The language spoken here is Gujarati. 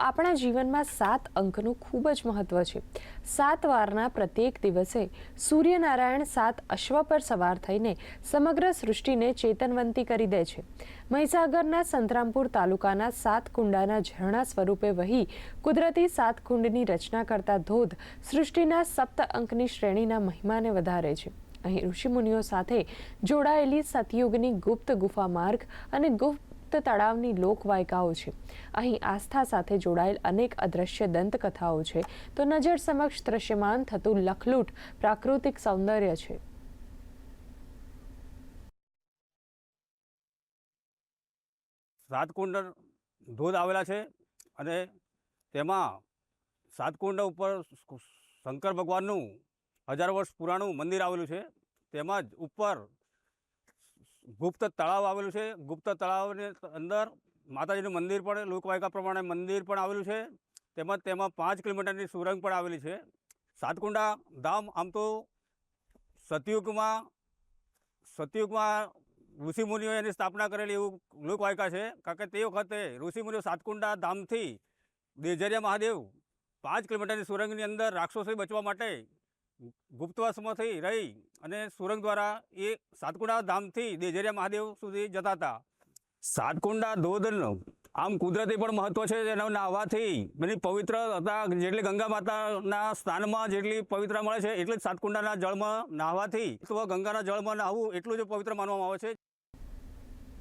આપણા જીવનમાં સાત અંકનું ખૂબ જ મહત્વ છે. સાત વારના પ્રત્યેક દિવસે સૂર્યનારાયણ સાત અશ્વ પર સવાર થઈને સમગ્ર સૃષ્ટિને ચેતનવંતી કરી દે છે. મહીસાગરના સંતરામપુર તાલુકાના સાત કુંડાના ઝરણા સ્વરૂપે વહી કુદરતી સાત કુંડની રચના કરતા ધોધ સૃષ્ટિના સપ્ત અંકની શ્રેણીના મહિમાને વધારે છે. અહીં ઋષિમુનિઓ સાથે જોડાયેલી સતયુગની ગુપ્ત ગુફા માર્ગ અને ગુપ્ત તળાવની લોકવાયકાઓ છે. અહીં આસ્થા સાથે જોડાયેલ અનેક અદ્રશ્ય દંતકથાઓ છે. તો નજર સમક્ષ દ્રશ્યમાન થતું લખલૂટ પ્રાકૃતિક સૌંદર્ય છે. સાતકુંડ ધોધ આવેલા છે અને તેમાં સાતકુંડ ઉપર શંકર ભગવાનનું હજાર વર્ષ પુરાણું મંદિર આવેલું છે. તેમજ ઉપર ગુપ્ત તળાવ આવેલું છે. ગુપ્ત તળાવની અંદર માતાજીનું મંદિર પણ, લોકવાયકા પ્રમાણે મંદિર પણ આવેલું છે. તેમજ તેમાં પાંચ કિલોમીટરની સુરંગ પણ આવેલી છે. સાતકુંડા ધામ આમ તો સતયુગમાં સતયુગમાં ઋષિમુનિઓએ એની સ્થાપના કરેલી એવું લોકવાયકા છે. કારણ કે તે વખતે ઋષિમુનિઓ સાતકુંડા ધામથી દેજરિયા મહાદેવ પાંચ કિલોમીટરની સુરંગની અંદર રાક્ષસોથી બચવા માટે ગુપ્તવાસમાંથી રહી અને સુરંગ દ્વારા એ સાતકુંડા ધામથી દેજરિયા મહાદેવ સુધી જતા હતા. સાતકુંડા ધોધનું આમ કુદરતી પણ મહત્વ છે, એના નાહવાથી એની પવિત્ર હતા, જેટલી ગંગા માતાના સ્થાનમાં જેટલી પવિત્ર મળે છે, એટલી જ સાતકુંડાના જળમાં નાહવાથી તો ગંગાના જળમાં નાહવું એટલું જ પવિત્ર માનવામાં આવે છે.